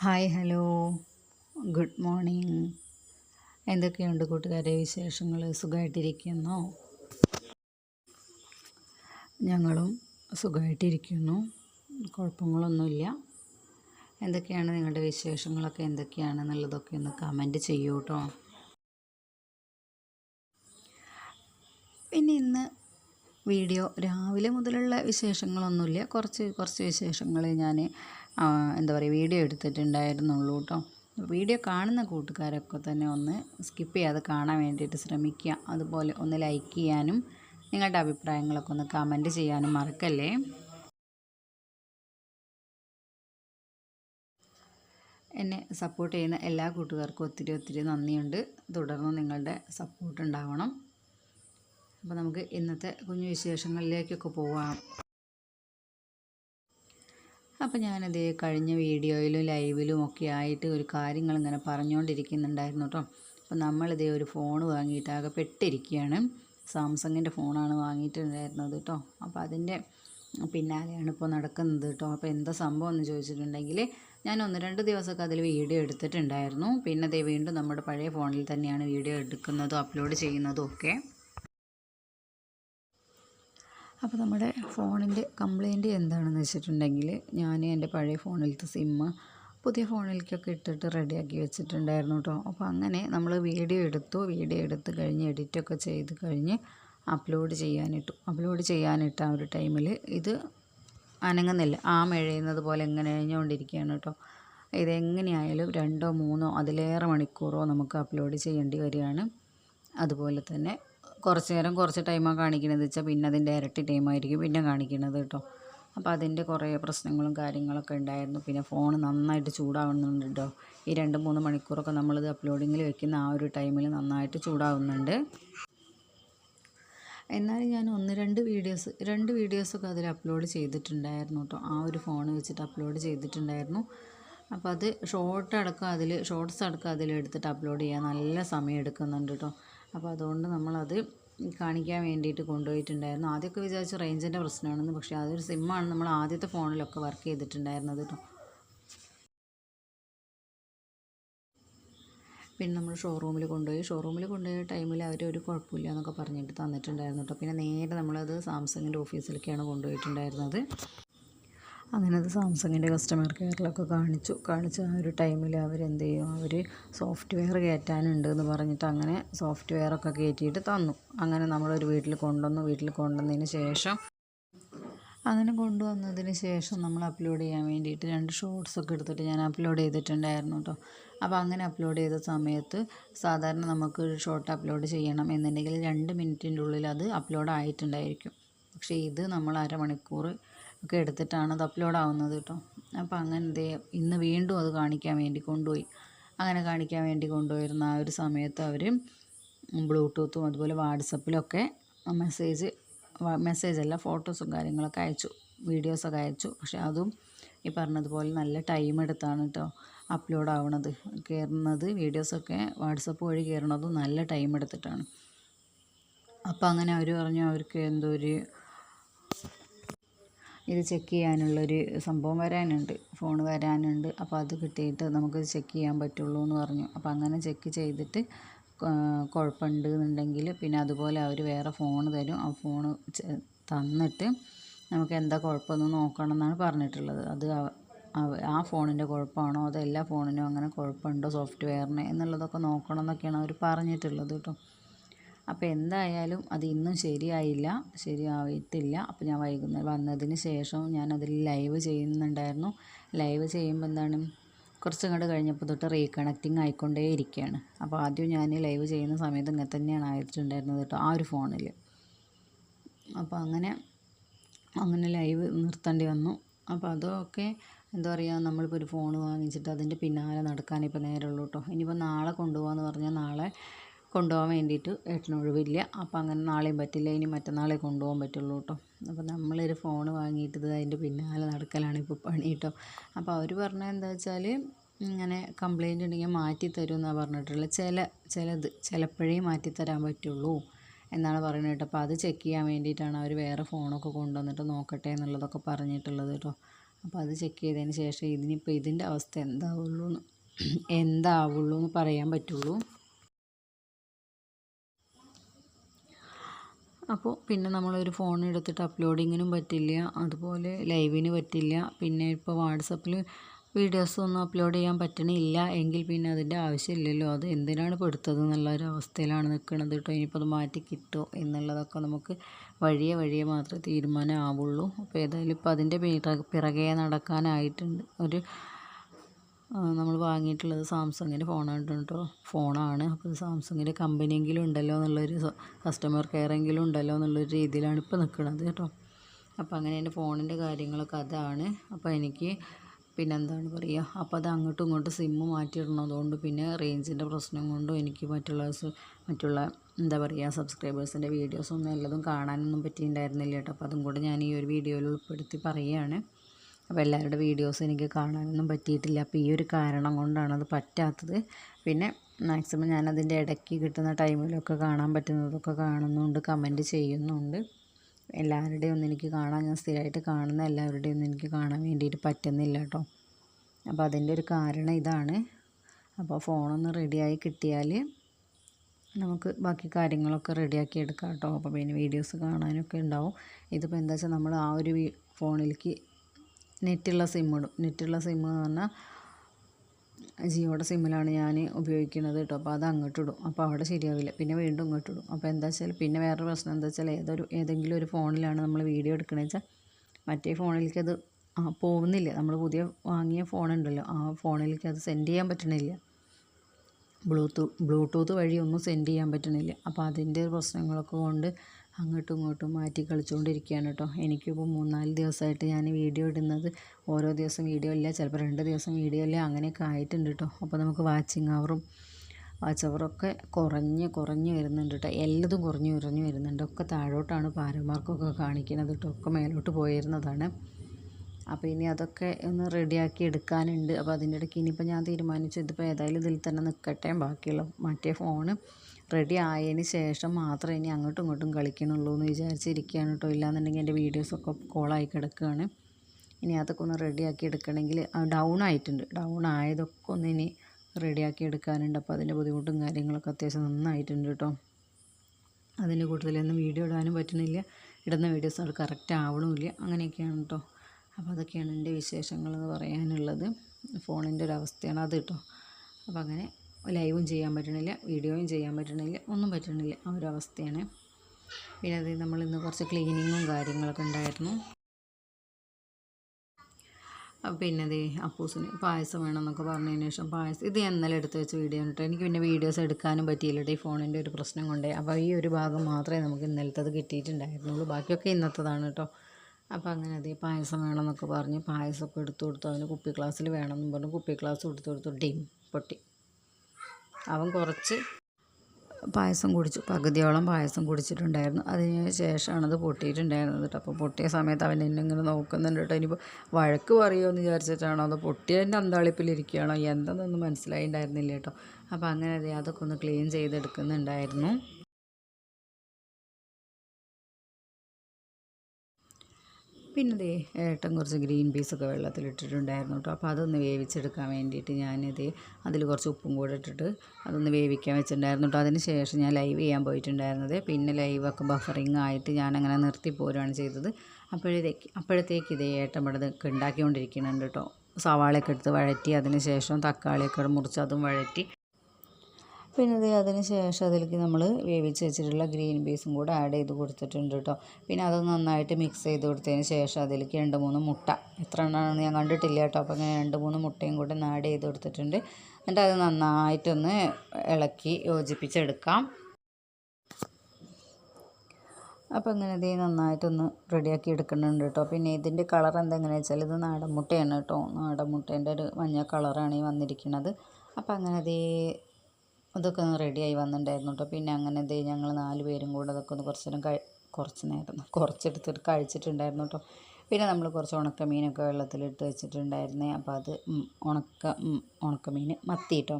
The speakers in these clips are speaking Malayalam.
Hi hello. Good morning. എന്തൊക്കെയുണ്ട് കൂട്ടുകാരെ വിശേഷങ്ങൾ സുഖമായിട്ടിരിക്കുന്നോ ഞങ്ങളും സുഖമായിട്ടിരിക്കുന്നു കുഴപ്പങ്ങളൊന്നുമില്ല. എന്തൊക്കെയാണ് നിങ്ങളുടെ വിശേഷങ്ങളൊക്കെ? എന്തൊക്കെയാണെന്നുള്ളതൊക്കെ ഒന്ന് കമന്റ് ചെയ്യൂ കേട്ടോ പിന്നെ ഇന്ന് വീഡിയോ രാവിലെ മുതലുള്ള വിശേഷങ്ങളൊന്നുമില്ല. കുറച്ച് കുറച്ച് വിശേഷങ്ങൾ ഞാൻ എന്താ പറയുക വീഡിയോ എടുത്തിട്ടുണ്ടായിരുന്നുള്ളൂ കേട്ടോ വീഡിയോ കാണുന്ന കൂട്ടുകാരൊക്കെ തന്നെ ഒന്ന് സ്കിപ്പ് ചെയ്യാതെ കാണാൻ വേണ്ടിയിട്ട് ശ്രമിക്കുക. അതുപോലെ ഒന്ന് ലൈക്ക് ചെയ്യാനും നിങ്ങളുടെ അഭിപ്രായങ്ങളൊക്കെ ഒന്ന് കമന്റ് ചെയ്യാനും മറക്കല്ലേ? എന്നെ സപ്പോർട്ട് ചെയ്യുന്ന എല്ലാ കൂട്ടുകാർക്കും ഒത്തിരി ഒത്തിരി നന്ദിയുണ്ട്. തുടർന്ന് നിങ്ങളുടെ സപ്പോർട്ട് ഉണ്ടാവണം. അപ്പോൾ നമുക്ക് ഇന്നത്തെ കുഞ്ഞു വിശേഷങ്ങളിലേക്കൊക്കെ പോവാം. അപ്പോൾ ഞാനത് കഴിഞ്ഞ വീഡിയോയിലും ലൈവിലും ഒക്കെ ആയിട്ട് ഒരു കാര്യങ്ങൾ ഇങ്ങനെ പറഞ്ഞുകൊണ്ടിരിക്കുന്നുണ്ടായിരുന്നു കേട്ടോ അപ്പോൾ നമ്മളിത് ഒരു ഫോൺ വാങ്ങിയിട്ട് ആകെ പെട്ടിരിക്കുകയാണ് സാംസങ്ങിന്റെ ഫോണാണ് വാങ്ങിയിട്ടുണ്ടായിരുന്നത് കേട്ടോ അപ്പോൾ അതിന്റെ പിന്നാലെയാണ് ഇപ്പോൾ നടക്കുന്നത് കേട്ടോ അപ്പോൾ എന്താ സംഭവം എന്ന് ചോദിച്ചിട്ടുണ്ടെങ്കിൽ ഞാൻ ഒന്ന് രണ്ട് ദിവസമൊക്കെ അതിൽ വീഡിയോ എടുത്തിട്ടുണ്ടായിരുന്നു. പിന്നെ അതേ വീണ്ടും നമ്മുടെ പഴയ ഫോണിൽ തന്നെയാണ് വീഡിയോ എടുക്കുന്നതും അപ്ലോഡ് ചെയ്യുന്നതും ഒക്കെ. അപ്പോൾ നമ്മുടെ ഫോണിന്റെ കംപ്ലൈന്റ് എന്താണെന്ന് വെച്ചിട്ടുണ്ടെങ്കിൽ ഞാൻ എന്റെ പഴയ ഫോണിലത്തെ സിമ്മ് പുതിയ ഫോണിലേക്കൊക്കെ ഇട്ടിട്ട് റെഡിയാക്കി വെച്ചിട്ടുണ്ടായിരുന്നു കേട്ടോ അപ്പോൾ അങ്ങനെ നമ്മൾ വീഡിയോ എടുത്തു. വീഡിയോ എടുത്ത് കഴിഞ്ഞ് എഡിറ്റൊക്കെ ചെയ്ത് കഴിഞ്ഞ് അപ്ലോഡ് ചെയ്യാനിട്ടു. അപ്ലോഡ് ചെയ്യാനിട്ട ആ ഒരു ടൈമിൽ ഇത് അനങ്ങുന്നില്ല. ആ മെഴയുന്നത് പോലെ എങ്ങനെ അഴിഞ്ഞുകൊണ്ടിരിക്കുകയാണ് കേട്ടോ ഇതെങ്ങനെയായാലും രണ്ടോ മൂന്നോ അതിലേറെ മണിക്കൂറോ നമുക്ക് അപ്ലോഡ് ചെയ്യേണ്ടി വരികയാണ്. അതുപോലെ തന്നെ കുറച്ച് നേരം കുറച്ച് ടൈമാണ് കാണിക്കുന്നത് വെച്ചാൽ പിന്നെ അതിന്റെ ഇരട്ടി ടൈമായിരിക്കും പിന്നെ കാണിക്കണത് കേട്ടോ. അപ്പോൾ അതിന്റെ കുറേ പ്രശ്നങ്ങളും കാര്യങ്ങളൊക്കെ ഉണ്ടായിരുന്നു. പിന്നെ ഫോൺ നന്നായിട്ട് ചൂടാവുന്നുണ്ട് കേട്ടോ. ഈ രണ്ട് മൂന്ന് മണിക്കൂറൊക്കെ നമ്മളിത് അപ്ലോഡിങ്ങിൽ വെക്കുന്ന ആ ഒരു ടൈമിൽ നന്നായിട്ട് ചൂടാവുന്നുണ്ട്. എന്നാലും ഞാൻ ഒന്ന് രണ്ട് വീഡിയോസ് രണ്ട് വീഡിയോസൊക്കെ അതിൽ അപ്ലോഡ് ചെയ്തിട്ടുണ്ടായിരുന്നു കേട്ടോ. ആ ഒരു ഫോൺ വെച്ചിട്ട് അപ്ലോഡ് ചെയ്തിട്ടുണ്ടായിരുന്നു. അപ്പോൾ അത് ഷോർട്ട് അടക്കം അതിൽ ഷോർട്ട്സ് അടക്കം അതിൽ എടുത്തിട്ട് അപ്ലോഡ് ചെയ്യാൻ നല്ല സമയം എടുക്കുന്നുണ്ട് കേട്ടോ. അപ്പോൾ അതുകൊണ്ട് നമ്മളത് കാണിക്കാൻ വേണ്ടിയിട്ട് കൊണ്ടുപോയിട്ടുണ്ടായിരുന്നു. ആദ്യമൊക്കെ വിചാരിച്ചു റേഞ്ചിന്റെ പ്രശ്നമാണെന്ന് പക്ഷേ അതൊരു സിമ്മാണ് നമ്മൾ ആദ്യത്തെ ഫോണിലൊക്കെ വർക്ക് ചെയ്തിട്ടുണ്ടായിരുന്നത് കേട്ടോ. പിന്നെ നമ്മൾ ഷോറൂമിൽ കൊണ്ടുപോയി. ഷോറൂമിൽ കൊണ്ടുപോയ ടൈമിൽ അവർ ഒരു കുഴപ്പമില്ല എന്നൊക്കെ പറഞ്ഞിട്ട് തന്നിട്ടുണ്ടായിരുന്നു കേട്ടോ. പിന്നെ നേരെ നമ്മളത് സാംസങ്ങിന്റെ ഓഫീസിലേക്കാണ് കൊണ്ടുപോയിട്ടുണ്ടായിരുന്നത്. അങ്ങനെ അത് സാംസങ്ങിന്റെ കസ്റ്റമർ കെയറിലൊക്കെ കാണിച്ചു. കാണിച്ച ആ ഒരു ടൈമിൽ അവരെന്ത് ചെയ്യും? അവർ സോഫ്റ്റ്വെയർ കയറ്റാനുണ്ട് എന്ന് പറഞ്ഞിട്ട് അങ്ങനെ സോഫ്റ്റ്വെയർ ഒക്കെ കയറ്റിയിട്ട് തന്നു. അങ്ങനെ നമ്മളൊരു വീട്ടിൽ കൊണ്ടുവന്നു. വീട്ടിൽ കൊണ്ടുവന്നതിന് ശേഷം അങ്ങനെ കൊണ്ടുവന്നതിന് ശേഷം നമ്മൾ അപ്ലോഡ് ചെയ്യാൻ വേണ്ടിയിട്ട് രണ്ട് ഷോർട്സ് ഒക്കെ എടുത്തിട്ട് ഞാൻ അപ്ലോഡ് ചെയ്തിട്ടുണ്ടായിരുന്നു കേട്ടോ അപ്പോൾ അങ്ങനെ അപ്ലോഡ് ചെയ്ത സമയത്ത് സാധാരണ നമുക്ക് ഒരു ഷോർട്ട് അപ്ലോഡ് ചെയ്യണം എന്നുണ്ടെങ്കിൽ രണ്ട് മിനിറ്റിന്റെ ഉള്ളിൽ അത് അപ്ലോഡ് ആയിട്ടുണ്ടായിരിക്കും. പക്ഷേ ഇത് നമ്മൾ അരമണിക്കൂർ ഒക്കെ എടുത്തിട്ടാണ് അത് അപ്ലോഡ് ആവുന്നത് കേട്ടോ. അപ്പോൾ അങ്ങനെ ദേ ഇന്ന് വീണ്ടും അത് കാണിക്കാൻ വേണ്ടി കൊണ്ടുപോയി. അങ്ങനെ കാണിക്കാൻ വേണ്ടി കൊണ്ടുപോയിരുന്ന ആ ഒരു സമയത്ത് അവർ ബ്ലൂടൂത്തും അതുപോലെ വാട്സപ്പിലൊക്കെ മെസ്സേജ് മെസ്സേജ് അല്ല ഫോട്ടോസും കാര്യങ്ങളൊക്കെ അയച്ചു. വീഡിയോസൊക്കെ അയച്ചു. പക്ഷേ അതും ഈ പറഞ്ഞതുപോലെ നല്ല ടൈം എടുത്താണ് കേട്ടോ അപ്ലോഡ് ആവണത്. കയറുന്നത് വീഡിയോസൊക്കെ വാട്സപ്പ് വഴി കയറണതും നല്ല ടൈം എടുത്തിട്ടാണ്. അപ്പോൾ അങ്ങനെ അവർ പറഞ്ഞു അവർക്ക് എന്തോ ഒരു ഇത് ചെക്ക് ചെയ്യാനുള്ളൊരു സംഭവം വരാനുണ്ട്. ഫോൺ വരാനുണ്ട്. അപ്പോൾ അത് കിട്ടിയിട്ട് നമുക്ക് ചെക്ക് ചെയ്യാൻ പറ്റുള്ളൂ എന്ന് പറഞ്ഞു. അപ്പോൾ അങ്ങനെ ചെക്ക് ചെയ്തിട്ട് കുഴപ്പമുണ്ട് എന്നുണ്ടെങ്കിൽ പിന്നെ അതുപോലെ അവർ വേറെ ഫോൺ തരും. ആ ഫോൺ തന്നിട്ട് നമുക്ക് എന്താ കുഴപ്പമെന്ന് നോക്കണം എന്നാണ് പറഞ്ഞിട്ടുള്ളത്. അത് ആ ഫോണിന്റെ കുഴപ്പമാണോ അതോ എല്ലാ ഫോണിനും അങ്ങനെ കുഴപ്പമുണ്ടോ സോഫ്റ്റ്വെയറിന് എന്നുള്ളതൊക്കെ നോക്കണം എന്നൊക്കെയാണ് അവർ പറഞ്ഞിട്ടുള്ളത് കേട്ടോ. അപ്പോൾ എന്തായാലും അത് ഇന്നും ശരിയായില്ല ശരിയായിട്ടില്ല. അപ്പോൾ ഞാൻ വൈകുന്നേരം വന്നതിന് ശേഷം ഞാൻ അതിൽ ലൈവ് ചെയ്യുന്നുണ്ടായിരുന്നു. ലൈവ് ചെയ്യുമ്പോൾ എന്താണ് കുറച്ച് കൂടെ കഴിഞ്ഞപ്പോൾ തൊട്ട് റീകണക്റ്റിംഗ് ആയിക്കൊണ്ടേ ഇരിക്കുകയാണ് അപ്പോൾ ആദ്യം ഞാൻ ലൈവ് ചെയ്യുന്ന സമയത്ത് ഇങ്ങനെ തന്നെയാണ് ആയിട്ടുണ്ടായിരുന്നത് കേട്ടോ ആ ഒരു ഫോണിൽ അപ്പോൾ അങ്ങനെ അങ്ങനെ ലൈവ് നിർത്തേണ്ടി വന്നു. അപ്പോൾ അതൊക്കെ എന്താ പറയുക നമ്മളിപ്പോൾ ഒരു ഫോൺ വാങ്ങിച്ചിട്ട് അതിന്റെ പിന്നാലെ നടക്കാനിപ്പോൾ നേരമുള്ളൂ കേട്ടോ. ഇനിയിപ്പോൾ നാളെ കൊണ്ടുപോകാമെന്ന് പറഞ്ഞാൽ നാളെ കൊണ്ടുപോകാൻ വേണ്ടിയിട്ട് ഏട്ടന് ഒഴിവില്ല. അപ്പോൾ അങ്ങനെ നാളെയും പറ്റില്ല. ഇനി മറ്റന്നാളെ കൊണ്ടുപോകാൻ പറ്റുള്ളൂ കേട്ടോ. അപ്പോൾ നമ്മളൊരു ഫോൺ വാങ്ങിയിട്ട് അതിന്റെ പിന്നാലെ നടക്കലാണ് ഇപ്പോൾ പണി കേട്ടോ. അപ്പോൾ അവർ പറഞ്ഞത് എന്താ വെച്ചാൽ ഇങ്ങനെ കംപ്ലൈന്റ് ഉണ്ടെങ്കിൽ മാറ്റി തരും എന്നാണ് പറഞ്ഞിട്ടുള്ളത്. ചില ചിലത് ചിലപ്പോഴേ മാറ്റി തരാൻ പറ്റുള്ളൂ എന്നാണ് പറയുന്നത് കേട്ടോ. അപ്പോൾ അത് ചെക്ക് ചെയ്യാൻ വേണ്ടിയിട്ടാണ് അവർ വേറെ ഫോണൊക്കെ കൊണ്ടുവന്നിട്ട് നോക്കട്ടെ എന്നുള്ളതൊക്കെ പറഞ്ഞിട്ടുള്ളത് കേട്ടോ. അപ്പോൾ അത് ചെക്ക് ചെയ്തതിന് ശേഷം ഇതിനിപ്പോൾ ഇതിന്റെ അവസ്ഥ എന്താവുള്ളൂ എന്ന് എന്താവുള്ളൂ എന്ന് പറയാൻ പറ്റുള്ളൂ. അപ്പോൾ പിന്നെ നമ്മളൊരു ഫോൺ എടുത്തിട്ട് അപ്ലോഡിങ്ങിനും പറ്റില്ല. അതുപോലെ ലൈവിന് പറ്റില്ല. പിന്നെ ഇപ്പോൾ വാട്സപ്പിൽ വീഡിയോസ് ഒന്നും അപ്ലോഡ് ചെയ്യാൻ പറ്റണില്ല. എങ്കിൽ പിന്നെ അതിന്റെ ആവശ്യമില്ലല്ലോ. അത് എന്തിനാണ് ഇപ്പോൾ എടുത്തത് എന്നുള്ള അവസ്ഥയിലാണ് നിൽക്കുന്നത് കേട്ടോ. ഇനിയിപ്പോൾ അത് മാറ്റി കിട്ടുമോ എന്നുള്ളതൊക്കെ നമുക്ക് വഴിയെ വഴിയെ മാത്രമേ തീരുമാനമാവുള്ളൂ. അപ്പോൾ ഏതായാലും ഇപ്പോൾ അതിന്റെ പിറകെ നടക്കാനായിട്ടുണ്ട്. ഒരു നമ്മൾ വാങ്ങിയിട്ടുള്ളത് സാംസങ്ങിന്റെ ഫോണാണ് കേട്ടോ. ഫോണാണ്. അപ്പോൾ സാംസങ്ങിന്റെ കമ്പനിയെങ്കിലും ഉണ്ടല്ലോ എന്നുള്ളൊരു കസ്റ്റമർ കെയർ എങ്കിലും ഉണ്ടല്ലോ എന്നുള്ളൊരു രീതിയിലാണ് ഇപ്പോൾ നിൽക്കുന്നത് കേട്ടോ. അപ്പോൾ അങ്ങനെ എന്റെ ഫോണിന്റെ കാര്യങ്ങളൊക്കെ അതാണ്. അപ്പോൾ എനിക്ക് പിന്നെ എന്താണ് പറയുക? അപ്പോൾ അത് അങ്ങോട്ടും ഇങ്ങോട്ടും സിമ്മ് മാറ്റിയിടുന്നതുകൊണ്ട് പിന്നെ റേഞ്ചിന്റെ പ്രശ്നം കൊണ്ടും എനിക്ക് മറ്റുള്ള മറ്റുള്ള എന്താ പറയുക സബ്സ്ക്രൈബേഴ്സിന്റെ വീഡിയോസൊന്നും എല്ലതും കാണാനൊന്നും പറ്റിയിട്ടുണ്ടായിരുന്നില്ല കേട്ടോ. അപ്പോൾ അതും കൂടെ ഞാൻ ഈ ഒരു വീഡിയോയിൽ ഉൾപ്പെടുത്തി പറയുകയാണ്. അപ്പോൾ എല്ലാവരുടെ വീഡിയോസ് എനിക്ക് കാണാനൊന്നും പറ്റിയിട്ടില്ല. അപ്പോൾ ഈ ഒരു കാരണം കൊണ്ടാണ് അത് പറ്റാത്തത്. പിന്നെ മാക്സിമം ഞാനതിന്റെ ഇടയ്ക്ക് കിട്ടുന്ന ടൈമിലൊക്കെ കാണാൻ പറ്റുന്നതൊക്കെ കാണുന്നുണ്ട് കമന്റ് ചെയ്യുന്നുണ്ട്. എല്ലാവരുടെയും ഒന്നും എനിക്ക് കാണാൻ ഞാൻ സ്ഥിരമായിട്ട് കാണുന്ന എല്ലാവരുടെയും ഒന്നും എനിക്ക് കാണാൻ വേണ്ടിയിട്ട് പറ്റുന്നില്ല കേട്ടോ. അപ്പോൾ അതിന്റെ ഒരു കാരണം ഇതാണ്. അപ്പോൾ ഫോണൊന്ന് റെഡിയായി കിട്ടിയാൽ നമുക്ക് ബാക്കി കാര്യങ്ങളൊക്കെ റെഡിയാക്കി എടുക്കാം കേട്ടോ. അപ്പോൾ പിന്നെ വീഡിയോസ് കാണാനൊക്കെ ഉണ്ടാവും. ഇതിപ്പോൾ എന്താ വെച്ചാൽ നമ്മൾ ആ ഒരു ഫോണിലേക്ക് നെറ്റുള്ള സിം ഇടും നെറ്റുള്ള സിമ്മ് എന്ന് പറഞ്ഞാൽ ജിയോയുടെ സിമ്മിലാണ് ഞാൻ ഉപയോഗിക്കുന്നത് കേട്ടോ. അപ്പോൾ അത് അങ്ങോട്ട് ഇടും. അപ്പോൾ അവിടെ ശരിയാവില്ല. പിന്നെ വീണ്ടും ഇങ്ങോട്ട് ഇടും. അപ്പോൾ എന്താ വെച്ചാൽ പിന്നെ വേറൊരു പ്രശ്നം എന്താ വെച്ചാൽ ഏതൊരു ഏതെങ്കിലും ഒരു ഫോണിലാണ് നമ്മൾ വീഡിയോ എടുക്കണമെന്ന് വെച്ചാൽ മറ്റേ ഫോണിലേക്ക് അത് പോകുന്നില്ല. നമ്മൾ പുതിയ വാങ്ങിയ ഫോണുണ്ടല്ലോ. ആ ഫോണിലേക്ക് അത് സെൻഡ് ചെയ്യാൻ പറ്റണില്ല. ബ്ലൂടൂത്ത് ബ്ലൂടൂത്ത് വഴി ഒന്നും സെൻഡ് ചെയ്യാൻ പറ്റണില്ല. അപ്പോൾ അതിന്റെ പ്രശ്നങ്ങളൊക്കെ കൊണ്ട് അങ്ങോട്ടും ഇങ്ങോട്ടും മാറ്റി കളിച്ചുകൊണ്ടിരിക്കുകയാണ് കേട്ടോ എനിക്കിപ്പോൾ മൂന്നാൽ ദിവസമായിട്ട് ഞാൻ വീഡിയോ ഇടുന്നത്. ഓരോ ദിവസം വീഡിയോ ഇല്ല ചിലപ്പോൾ രണ്ട് ദിവസം വീഡിയോ ഇല്ല അങ്ങനെയൊക്കെ ആയിട്ടുണ്ട് കേട്ടോ അപ്പോൾ നമുക്ക് വാച്ചിങ് അവറും വാച്ച് അവറൊക്കെ കുറഞ്ഞ് കുറഞ്ഞ് വരുന്നുണ്ട് കേട്ടോ എല്ലതും കുറഞ്ഞ് കുറഞ്ഞ് വരുന്നുണ്ട്. ഒക്കെ താഴോട്ടാണ് പാരമാർക്കൊക്കെ കാണിക്കുന്നത് കേട്ടോ ഒക്കെ മേലോട്ട് പോയിരുന്നതാണ്. അപ്പോൾ ഇനി അതൊക്കെ ഒന്ന് റെഡിയാക്കി എടുക്കാനുണ്ട്. അപ്പോൾ അതിന്റെ ഇടയ്ക്ക് ഇനിയിപ്പോൾ ഞാൻ തീരുമാനിച്ചു ഇതിപ്പോൾ ഏതായാലും ഇതിൽ തന്നെ നിൽക്കട്ടെ ബാക്കിയുള്ള മറ്റേ ഫോണ് റെഡി ആയതിന് ശേഷം മാത്രമേ ഇനി അങ്ങോട്ടും ഇങ്ങോട്ടും കളിക്കണുള്ളൂ എന്ന് വിചാരിച്ചിരിക്കുകയാണ് കേട്ടോ. ഇല്ലാന്നുണ്ടെങ്കിൽ എന്റെ വീഡിയോസൊക്കെ കോളായി കിടക്കുകയാണ്. ഇനി അതൊക്കെ ഒന്ന് റെഡിയാക്കി എടുക്കണമെങ്കിൽ ഡൗൺ ആയിട്ടുണ്ട്. ഡൗൺ ആയതൊക്കെ ഒന്ന് ഇനി റെഡിയാക്കി എടുക്കാനുണ്ട്. അപ്പോൾ അതിന്റെ ബുദ്ധിമുട്ടും കാര്യങ്ങളൊക്കെ അത്യാവശ്യം നന്നായിട്ടുണ്ട് കേട്ടോ. അതിന്റെ കൂട്ടത്തിലൊന്നും വീഡിയോ ഇടാനും പറ്റുന്നില്ല. ഇടുന്ന വീഡിയോസ് അത് കറക്റ്റ് ആവണമില്ല. അങ്ങനെയൊക്കെയാണ് കേട്ടോ. അപ്പോൾ അതൊക്കെയാണ് എന്റെ വിശേഷങ്ങൾ എന്ന് പറയാനുള്ളത്. ഫോണിന്റെ ഒരു അവസ്ഥയാണ് അത് കേട്ടോ. അപ്പോൾ അങ്ങനെ ലൈവും ചെയ്യാൻ പറ്റണില്ല വീഡിയോയും ചെയ്യാൻ പറ്റണില്ല ഒന്നും പറ്റണില്ല. ആ ഒരു അവസ്ഥയാണ്. പിന്നെ അത് നമ്മൾ ഇന്ന് കുറച്ച് ക്ലീനിങ്ങും കാര്യങ്ങളൊക്കെ ഉണ്ടായിരുന്നു. പിന്നെ അതേ അപ്പൂസിന് പായസം വേണമെന്നൊക്കെ പറഞ്ഞതിന് ശേഷം പായസം ഇത് ഇന്നലെ എടുത്ത് വെച്ച വീഡിയോ കേട്ടോ. എനിക്ക് പിന്നെ വീഡിയോസ് എടുക്കാനും പറ്റിയില്ല ഈ ഫോണിന്റെ ഒരു പ്രശ്നം കൊണ്ടേ. അപ്പോൾ ഈ ഒരു ഭാഗം മാത്രമേ നമുക്ക് ഇന്നലത്തത് കിട്ടിയിട്ടുണ്ടായിരുന്നുള്ളൂ. ബാക്കിയൊക്കെ ഇന്നത്തതാണ് കേട്ടോ. അപ്പോൾ അങ്ങനെ അതേ പായസം വേണമെന്നൊക്കെ പറഞ്ഞ് പായസമൊക്കെ എടുത്തു കൊടുത്തു. അവന് കുപ്പി ഗ്ലാസ്സിൽ വേണമെന്നും പറഞ്ഞു. കുപ്പി ഗ്ലാസ് കൊടുത്തു കൊടുത്തു ഡിം പൊട്ടി. അവൻ കുറച്ച് പായസം കുടിച്ചു. പകുതിയോളം പായസം കുടിച്ചിട്ടുണ്ടായിരുന്നു. അതിന് ശേഷമാണ് അത് പൊട്ടിയിട്ടുണ്ടായിരുന്നത് കേട്ടോ. അപ്പോൾ പൊട്ടിയ സമയത്ത് അവൻ എന്നെ ഇങ്ങനെ നോക്കുന്നുണ്ട് കേട്ടോ. ഇനിയിപ്പോൾ വഴക്ക് പറയുമോ എന്ന് വിചാരിച്ചിട്ടാണോ അത് പൊട്ടിയതിന്റെ അന്താളിപ്പിലിരിക്കുകയാണോ? എന്താണെന്നൊന്നും മനസ്സിലായിട്ടുണ്ടായിരുന്നില്ല കേട്ടോ. അപ്പോൾ അങ്ങനെ അതെ അതൊക്കെ ഒന്ന് ക്ലീൻ ചെയ്തെടുക്കുന്നുണ്ടായിരുന്നു. പിന്നെ ഏട്ടൻ കുറച്ച് ഗ്രീൻ പീസൊക്കെ വെള്ളത്തിലിട്ടിട്ടുണ്ടായിരുന്നു കേട്ടോ. അപ്പോൾ അതൊന്ന് വേവിച്ചെടുക്കാൻ വേണ്ടിയിട്ട് ഞാനിത് അതിൽ കുറച്ച് ഉപ്പും കൂടെ ഇട്ടിട്ട് അതൊന്ന് വേവിക്കാൻ വെച്ചിട്ടുണ്ടായിരുന്നു കേട്ടോ. അതിന് ശേഷം ഞാൻ ലൈവ് ചെയ്യാൻ പോയിട്ടുണ്ടായിരുന്നത്. പിന്നെ ലൈവൊക്കെ ബഫറിങ് ആയിട്ട് ഞാനങ്ങനെ നിർത്തി പോരുകയാണ് ചെയ്തത്. അപ്പോഴത്തേക്ക് അപ്പോഴത്തേക്ക് ഇതേ ഏട്ടൻ ഇവിടെ ഉണ്ടാക്കിക്കൊണ്ടിരിക്കുന്നുണ്ട് കേട്ടോ. സവാളയൊക്കെ എടുത്ത് വഴറ്റി അതിന് ശേഷം തക്കാളിയൊക്കെ മുറിച്ച് അതും വഴറ്റി. പിന്നെ ഇത് അതിന് ശേഷം അതിലേക്ക് നമ്മൾ വേവിച്ച് വെച്ചിട്ടുള്ള ഗ്രീൻ പീസും കൂടെ ആഡ് ചെയ്ത് കൊടുത്തിട്ടുണ്ട് കേട്ടോ പിന്നെ അത് നന്നായിട്ട് മിക്സ് ചെയ്ത് കൊടുത്തതിന് ശേഷം അതിലേക്ക് രണ്ട് മൂന്ന് മുട്ട. എത്ര എണ്ണമാണെന്ന് ഞാൻ കണ്ടിട്ടില്ല കേട്ടോ അപ്പോൾ അങ്ങനെ രണ്ട് മൂന്ന് മുട്ടയും കൂടെ ആഡ് ചെയ്ത് കൊടുത്തിട്ടുണ്ട്. എന്നിട്ട് അത് നന്നായിട്ടൊന്ന് ഇളക്കി യോജിപ്പിച്ചെടുക്കാം. അപ്പോൾ ഇങ്ങനെ ഇത് നന്നായിട്ടൊന്ന് റെഡിയാക്കി എടുക്കുന്നുണ്ട് കേട്ടോ പിന്നെ ഇതിന്റെ കളർ എന്തെങ്ങനെയാണെന്ന് വെച്ചാൽ ഇത് നാടൻ മുട്ടയാണ് കേട്ടോ നാടൻ മുട്ടേന്റെ ഒരു മഞ്ഞ കളറാണ് ഈ വന്നിരിക്കുന്നത് അപ്പോൾ അങ്ങനെ അതേ അതൊക്കെ ഒന്ന് റെഡിയായി വന്നിട്ടുണ്ടായിരുന്നു കേട്ടോ പിന്നെ അങ്ങനെ ദേ ഞങ്ങൾ നാല് പേരും കൂടെ അതൊക്കെ ഒന്ന് കുറച്ച് നേരം കുറച്ച് നേരം കുറച്ചെടുത്തിട്ട് കഴിച്ചിട്ടുണ്ടായിരുന്നു കേട്ടോ പിന്നെ നമ്മൾ കുറച്ച് ഉണക്ക മീനൊക്കെ വെള്ളത്തിലിട്ട് വെച്ചിട്ടുണ്ടായിരുന്നേ. അപ്പോൾ അത് ഉണക്ക ഉണക്കമീൻ മത്തി കേട്ടോ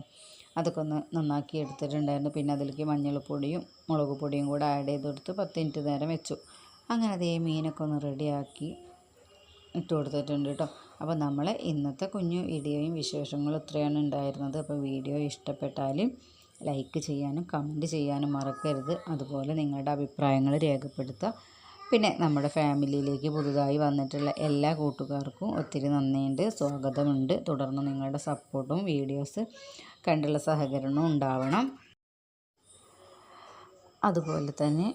അതൊക്കെ ഒന്ന് നന്നാക്കി എടുത്തിട്ടുണ്ടായിരുന്നു. പിന്നെ അതിലേക്ക് മഞ്ഞൾപ്പൊടിയും മുളക് പൊടിയും കൂടെ ആഡ് ചെയ്ത് കൊടുത്ത് പത്ത് മിനിറ്റ് നേരം വെച്ചു. അങ്ങനെ അതേ മീനൊക്കെ ഒന്ന് റെഡിയാക്കി ഇട്ട് കൊടുത്തിട്ടുണ്ട് കേട്ടോ അപ്പോൾ നമ്മൾ ഇന്നത്തെ കുഞ്ഞു വീഡിയോയും വിശേഷങ്ങളും ഇത്രയാണ് ഉണ്ടായിരുന്നത്. അപ്പോൾ വീഡിയോ ഇഷ്ടപ്പെട്ടാൽ ലൈക്ക് ചെയ്യാനും കമന്റ് ചെയ്യാനും മറക്കരുത്. അതുപോലെ നിങ്ങളുടെ അഭിപ്രായങ്ങൾ രേഖപ്പെടുത്തുക. പിന്നെ നമ്മുടെ ഫാമിലിയിലേക്ക് പുതുതായി വന്നിട്ടുള്ള എല്ലാ കൂട്ടുകാർക്കും ഒത്തിരി നന്ദിയുണ്ട് സ്വാഗതമുണ്ട്. തുടർന്ന് നിങ്ങളുടെ സപ്പോർട്ടും വീഡിയോസ് കണ്ടുള്ള സഹകരണവും ഉണ്ടാവണം. അതുപോലെ തന്നെ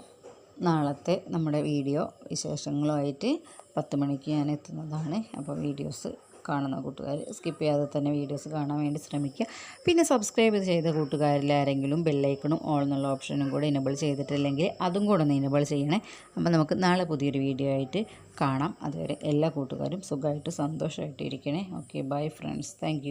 നാളത്തെ നമ്മുടെ വീഡിയോ വിശേഷങ്ങളുമായിട്ട് പത്ത് മണിക്ക് ഞാൻ എത്തുന്നതാണ്. അപ്പോൾ വീഡിയോസ് കാണുന്ന കൂട്ടുകാർ. സ്കിപ്പ് ചെയ്യാതെ തന്നെ വീഡിയോസ് കാണാൻ വേണ്ടി ശ്രമിക്കുക. പിന്നെ സബ്സ്ക്രൈബ് ചെയ്ത കൂട്ടുകാരിൽ ആരെങ്കിലും ബെല്ലൈക്കണും ഓൾ എന്നുള്ള ഓപ്ഷനും കൂടെ ഇനബിൾ ചെയ്തിട്ടില്ലെങ്കിൽ അതും കൂടെ ഒന്ന് ഇനബിൾ ചെയ്യണേ. അപ്പോൾ നമുക്ക് നാളെ പുതിയൊരു വീഡിയോ ആയിട്ട് കാണാം. അതുവരെ എല്ലാ കൂട്ടുകാരും സുഖമായിട്ട് സന്തോഷമായിട്ട് ഇരിക്കണേ. Okay bye friends thank